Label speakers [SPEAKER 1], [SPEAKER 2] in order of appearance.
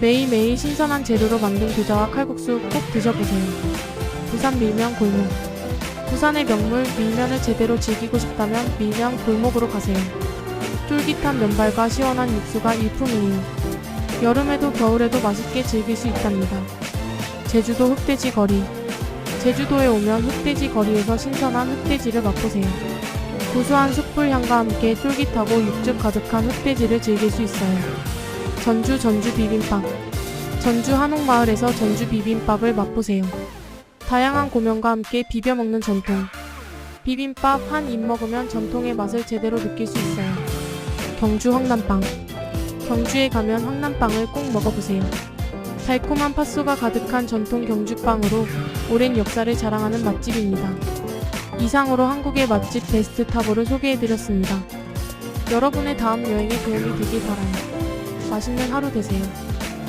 [SPEAKER 1] 매일매일 신선한 재료로 만든 겨자와 칼국수 꼭 드셔보세요. 부산 밀면 골목. 부산의 명물 밀면을 제대로 즐기고 싶다면 밀면 골목으로 가세요. 쫄깃한 면발과 시원한 육수가 일품이에요. 여름에도 겨울에도 맛있게 즐길 수 있답니다. 제주도 흑돼지 거리. 제주도에 오면 흑돼지 거리에서 신선한 흑돼지를 맛보세요. 고소한 숯불 향과 함께 쫄깃하고 육즙 가득한 흑돼지를 즐길 수 있어요. 전주 전주 비빔밥. 전주 한옥마을에서 전주 비빔밥을 맛보세요. 다양한 고명과 함께 비벼 먹는 전통. 비빔밥 한 입 먹으면 전통의 맛을 제대로 느낄 수 있어요. 경주 황남빵. 경주에 가면 황남빵을 꼭 먹어보세요. 달콤한 팥소가 가득한 전통 경주빵으로 오랜 역사를 자랑하는 맛집입니다. 이상으로 한국의 맛집 베스트 탑5를 소개해드렸습니다. 여러분의 다음 여행에 도움이 되길 바라요. 맛있는 하루 되세요.